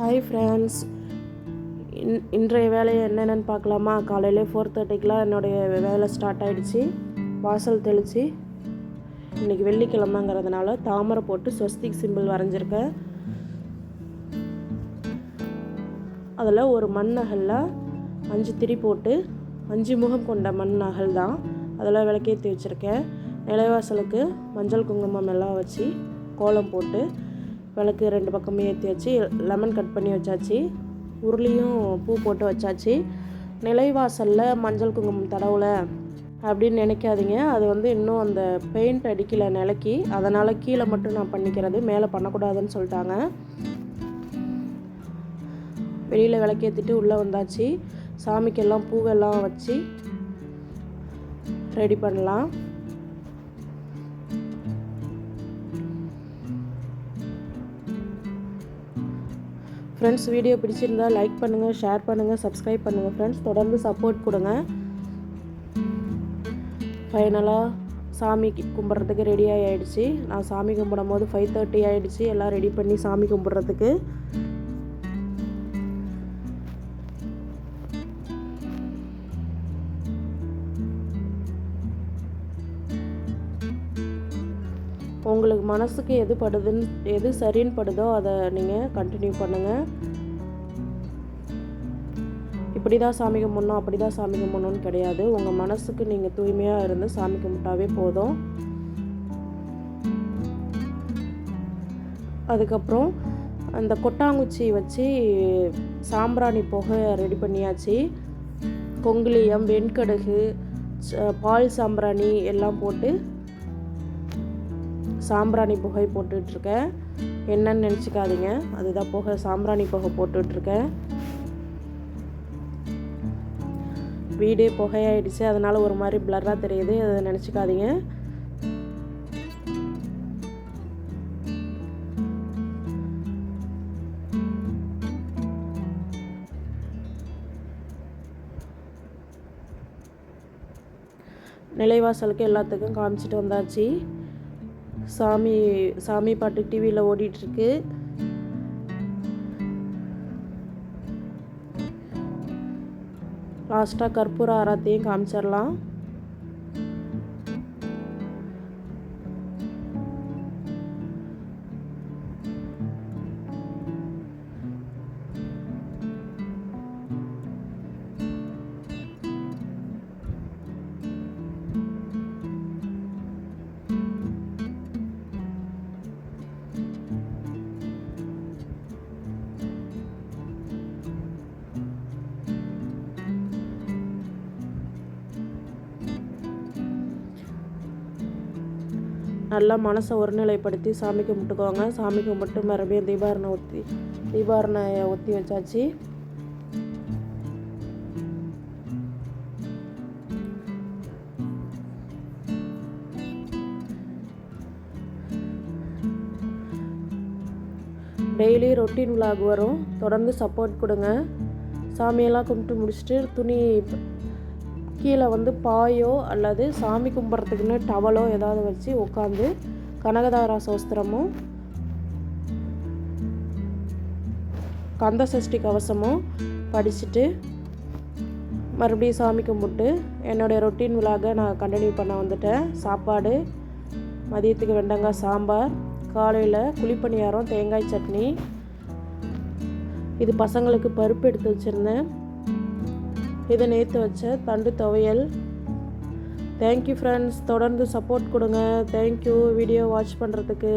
Hi friends in இன்றைய வேலையை என்னென்னு பார்க்கலாமா? காலையிலே ஃபோர் தேர்ட்டிக்கெலாம் என்னுடைய வேலை ஸ்டார்ட் ஆகிடுச்சி வாசல் தெளித்து இன்றைக்கி வெள்ளிக்கிழமைங்கிறதுனால தாமரை போட்டு ஸ்வஸ்திக் சிம்பிள் வரைஞ்சிருக்கேன். அதில் ஒரு மண் நகலில் அஞ்சு திரி போட்டு அஞ்சு முகம் கொண்ட மண் நகல் தான் அதில் விளக்கேற்றி வச்சுருக்கேன். நிலைவாசலுக்கு மஞ்சள் குங்குமம் எல்லாம் வச்சு கோலம் போட்டு விளக்கு ரெண்டு பக்கமும் ஏற்றி வச்சு லெமன் கட் பண்ணி வச்சாச்சு உருளியும் பூ போட்டு வச்சாச்சு. நிலைவாசலில் மஞ்சள் குங்குமம் தடவுல அப்படின்னு நினைக்காதீங்க. அது வந்து இன்னும் அந்த பெயிண்ட் அடிக்கல நிலைக்கு. அதனால் கீழே மட்டும் நான் பண்ணிக்கிறது மேலே பண்ணக்கூடாதுன்னு சொல்லிட்டாங்க. வெளியில் விளக்கேற்றிட்டு உள்ளே வந்தாச்சு. சாமிக்கெல்லாம் பூவெல்லாம் வச்சு ரெடி பண்ணலாம். ஃப்ரெண்ட்ஸ் வீடியோ பிடிச்சிருந்தா லைக் பண்ணுங்கள் ஷேர் பண்ணுங்கள் சப்ஸ்கிரைப் பண்ணுங்கள் ஃப்ரெண்ட்ஸ் தொடர்ந்து சப்போர்ட் கொடுங்க. ஃபைனலாக சாமி கும்பிட்றதுக்கு ரெடி ஆகிடுச்சு நான் சாமி கும்பிடும் போது ஃபைவ் தேர்ட்டி ஆகிடுச்சு எல்லாம் ரெடி பண்ணி சாமி கும்பிட்றதுக்கு. உங்களுக்கு மனசுக்கு எது படுதுன்னு எது சரின்னு படுதோ அதை நீங்கள் கண்டினியூ பண்ணுங்கள் இப்படி தான் சாமி கும்பிடணும் அப்படி தான் சாமி கும்பிடணும்னு கிடையாது. உங்கள் மனசுக்கு நீங்கள் தூய்மையாக இருந்து சாமி கும்பிட்டாவே போதும். அதுக்கப்புறம் அந்த கொட்டாங்குச்சி வச்சு சாம்பிராணி புகை ரெடி பண்ணியாச்சு. கொங்குலியம் வெண்கடுகு பால் சாம்பிராணி எல்லாம் போட்டு சாம்பிராணி புகை போட்டுட்ருக்கேன். என்னன்னு நினச்சிக்காதீங்க. அதுதான் புகை சாம்பிராணி புகை போட்டுட்ருக்கேன். வீடே புகையாயிடுச்சு. அதனால் ஒரு மாதிரி பிளராக தெரியுது. அதை நினச்சிக்காதீங்க. நிலைவாசலுக்கு எல்லாத்துக்கும் காமிச்சிட்டு வந்தாச்சு. சாமி சாமி பாட்டு டிவியில் ஓடிட்டுருக்கு. லாஸ்ட்டாக கற்பூர ஆராத்தையும் காமிச்சிடலாம் நல்லா மனசை ஒருநிலைப்படுத்தி சாமி கும்பிட்டுக்கோங்க. சாமி கும்பிட்டு மறுபடியும் தீபாரணை ஒத்தி தீபாரணையை ஒத்தி வச்சாச்சு. டெய்லி ரொட்டீன் விலாக் வரும். தொடர்ந்து சப்போர்ட் கொடுங்க. சாமியெல்லாம் கும்பிட்டு முடிச்சுட்டு துணி கீழே வந்து பாயோ அல்லது சாமி கும்பிட்றதுக்குன்னு டவலோ ஏதாவது வச்சு உட்காந்து கனகதாரா சோஸ்திரமும் கந்த சஷ்டி கவசமும் படிச்சுட்டு மறுபடியும் சாமி கும்பிட்டு என்னுடைய ரொட்டீன் விழாக நான் கண்டினியூ பண்ண வந்துட்டேன். சாப்பாடு மதியத்துக்கு வெண்டங்காய் சாம்பார் காலையில் குழிப்பணியாரம் தேங்காய் சட்னி. இது பசங்களுக்கு பருப்பு எடுத்து வச்சுருந்தேன். இதை நேற்று வச்ச தண்டு துவையல். தேங்க்யூ ஃப்ரெண்ட்ஸ் தொடர்ந்து சப்போர்ட் கொடுங்க. தேங்க்யூ வீடியோ வாட்ச் பண்ணுறதுக்கு